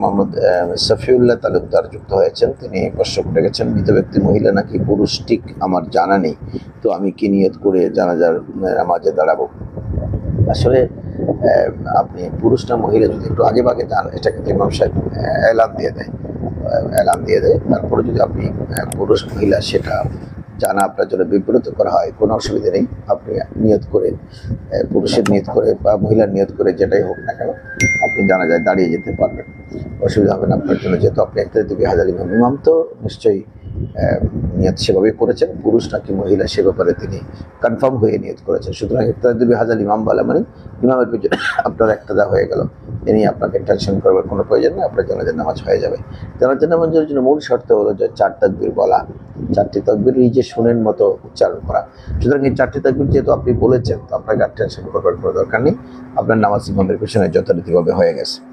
মোহাম্মদ সফিউল্লাহ তালুকদার যুক্ত হয়েছেন। তিনি প্রশ্ন করে গেছেন, মৃত ব্যক্তি মহিলা নাকি পুরুষ? ঠিক আমার জানা নেই। তো আমি কি নিয়ত করে জানাজার নামাজে দাঁড়াবো? আসলে আপনি পুরুষ না মহিলা যদি একটু আগে বাগে যান, এটা কিন্তু ইমাম সাহেব এলান দিয়ে দেয়। এলান দিয়ে দেয়। তারপরে যদি আপনি পুরুষ মহিলা, সেটা জানা আপনার জন্য বিব্রত করা হয়, কোনো অসুবিধা নেই। আপনি নিয়ত করে পুরুষের নিয়ত করে বা মহিলার নিয়ত করে যেটাই হোক না কেন আপনি জানা যায় দাঁড়িয়ে যেতে পারবেন। অসুবিধা হবে না, আপনার জন্য যেহেতু আপনি একটা দুই হাজার ইমাম ইমাম তো নিশ্চয়ই নিয়ত সেভাবেই করেছেন। পুরুষ নাকি মহিলা সে ব্যাপারে তিনি কনফার্ম হয়ে নিয়ত করেছেন। সুতরাং দুই হাজার ইমাম বলা মানে ইমামের পিছনে আপনার একটা দা হয়ে গেল। এ নিয়ে আপনাকে টেনশন করবার কোনো প্রয়োজন নেই, আপনার জানাজার নামাজ হয়ে যাবে। জানাজার নামাজের জন্য মূল শর্ত হলো যে চার তাকবির বলা। চারটি তাকবির নিজে শুনেন মতো উচ্চারণ করা। সুতরাং এই চারটি তাকবির যেহেতু আপনি বলেছেন, তো আপনাকে আর টেনশন করবার কোনো দরকার নেই। আপনার নামাজ ইমামের পিছনে যথারীতিভাবে হয়ে গেছে।